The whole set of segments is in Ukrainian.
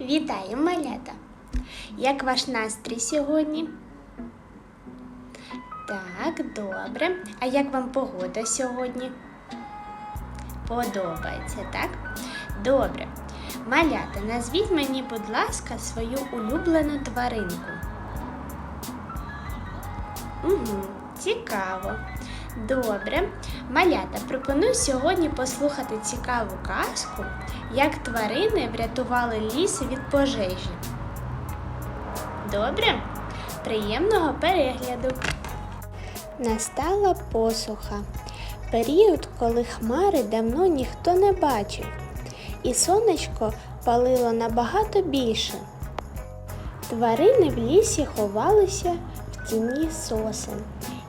Вітаю, малята! Як ваш настрій сьогодні? Так, добре. А як вам погода сьогодні? Подобається, так? Добре. Малята, назвіть мені, будь ласка, свою улюблену тваринку. Угу, цікаво. Добре. Малята, пропоную сьогодні послухати цікаву казку, як тварини врятували ліс від пожежі. Добре? Приємного перегляду. Настала посуха. Період, коли хмари давно ніхто не бачив, і сонечко палило набагато більше. Тварини в лісі ховалися в тіні сосен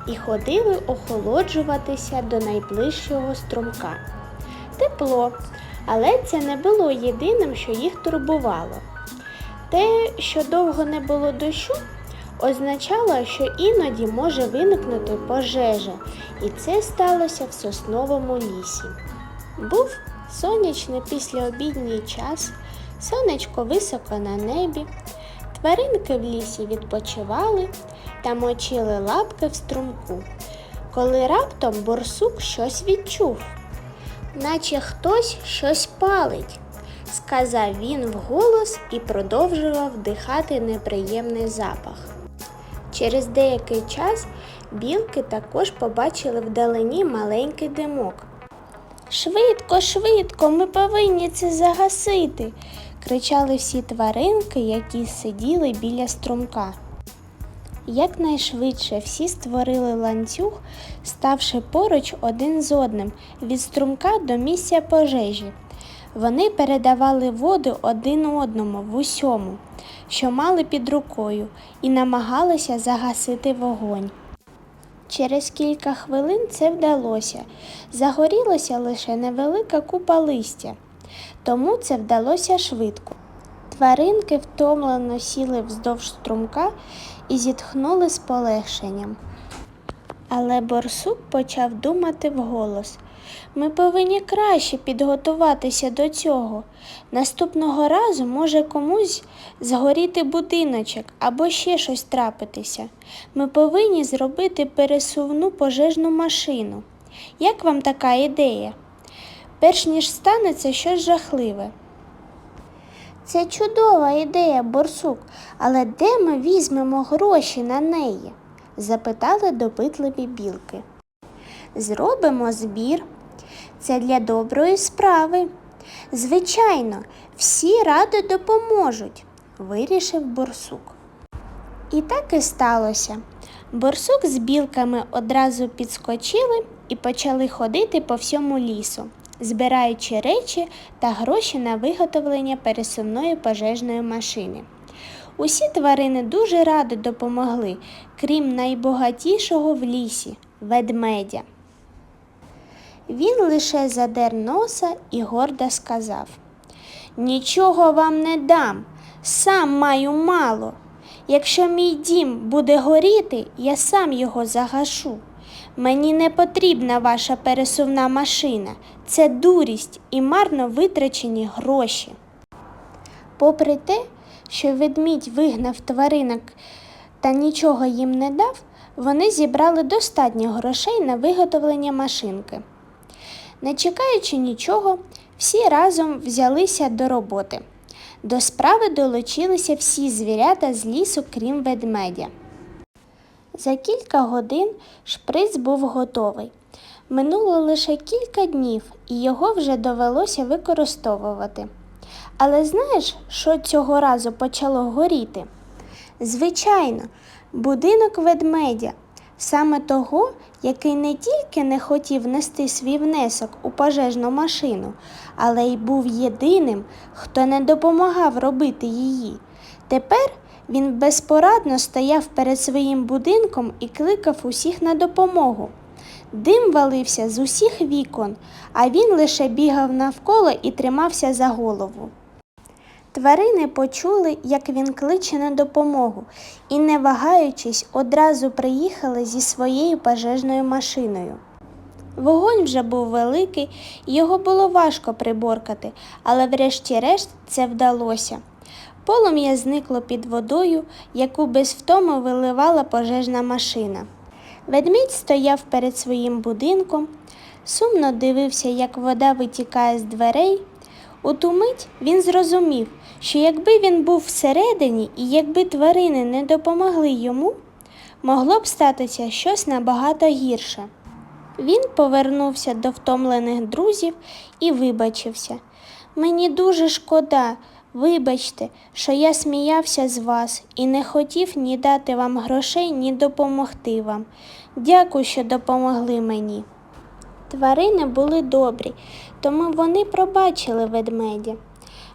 і ходили охолоджуватися до найближчого струмка. Тепло, але це не було єдиним, що їх турбувало. Те, що довго не було дощу, означало, що іноді може виникнути пожежа, і це сталося в сосновому лісі. Був сонячний післяобідній час, сонечко високо на небі, тваринки в лісі відпочивали та мочили лапки в струмку, коли раптом борсук щось відчув, наче хтось щось палить, сказав він вголос і продовжував вдихати неприємний запах. Через деякий час білки також побачили вдалині маленький димок. Швидко, швидко, ми повинні це загасити, кричали всі тваринки, які сиділи біля струмка. Якнайшвидше всі створили ланцюг, ставши поруч один з одним від струмка до місця пожежі. Вони передавали воду один одному в усьому, що мали під рукою, і намагалися загасити вогонь. Через кілька хвилин це вдалося. Загорілася лише невелика купа листя, тому це вдалося швидко. Тваринки втомлено сіли вздовж струмка і зітхнули з полегшенням. Але борсук почав думати вголос. Ми повинні краще підготуватися до цього. Наступного разу може комусь згоріти будиночок або ще щось трапитися. Ми повинні зробити пересувну пожежну машину. Як вам така ідея? Перш ніж станеться щось жахливе. Це чудова ідея, борсук, але де ми візьмемо гроші на неї? запитали допитливі білки. Зробимо збір. Це для доброї справи. Звичайно, всі радо допоможуть, вирішив борсук. І так і сталося. Борсук з білками одразу підскочили і почали ходити по всьому лісу, збираючи речі та гроші на виготовлення пересувної пожежної машини. Усі тварини дуже радо допомогли, крім найбагатішого в лісі ведмедя. Він лише задер носа і гордо сказав Нічого вам не дам, сам маю мало. Якщо мій дім буде горіти, я сам його загашу. Мені не потрібна ваша пересувна машина, це дурість і марно витрачені гроші. Попри те, що ведмідь вигнав тваринок та нічого їм не дав, вони зібрали достатньо грошей на виготовлення машинки. Не чекаючи нічого, всі разом взялися до роботи. До справи долучилися всі звірята з лісу, крім ведмедя. За кілька годин шприц був готовий. Минуло лише кілька днів, і його вже довелося використовувати. Але знаєш, що цього разу почало горіти? Звичайно, будинок ведмедя, саме того, який не тільки не хотів нести свій внесок у пожежну машину, але й був єдиним, хто не допомагав робити її. Тепер він безпорадно стояв перед своїм будинком і кликав усіх на допомогу. Дим валився з усіх вікон, а він лише бігав навколо і тримався за голову. Тварини почули, як він кличе на допомогу, і, не вагаючись, одразу приїхали зі своєю пожежною машиною. Вогонь вже був великий, його було важко приборкати, але врешті-решт це вдалося. Полум'я зникло під водою, яку без втому виливала пожежна машина. Ведмідь стояв перед своїм будинком, сумно дивився, як вода витікає з дверей. У ту мить він зрозумів, що якби він був всередині і якби тварини не допомогли йому, могло б статися щось набагато гірше. Він повернувся до втомлених друзів і вибачився. Мені дуже шкода, вибачте, що я сміявся з вас і не хотів ні дати вам грошей, ні допомогти вам. Дякую, що допомогли мені. Тварини були добрі, тому вони пробачили ведмедя.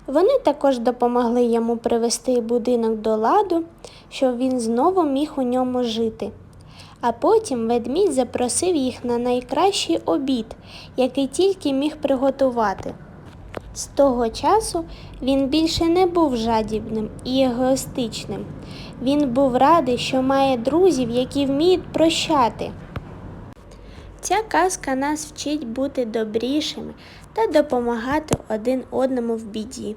Вони також допомогли йому привести будинок до ладу, щоб він знову міг у ньому жити. А потім ведмідь запросив їх на найкращий обід, який тільки міг приготувати. З того часу він більше не був жадібним і егоїстичним. Він був радий, що має друзів, які вміють прощати. Ця казка нас вчить бути добрішими та допомагати один одному в біді.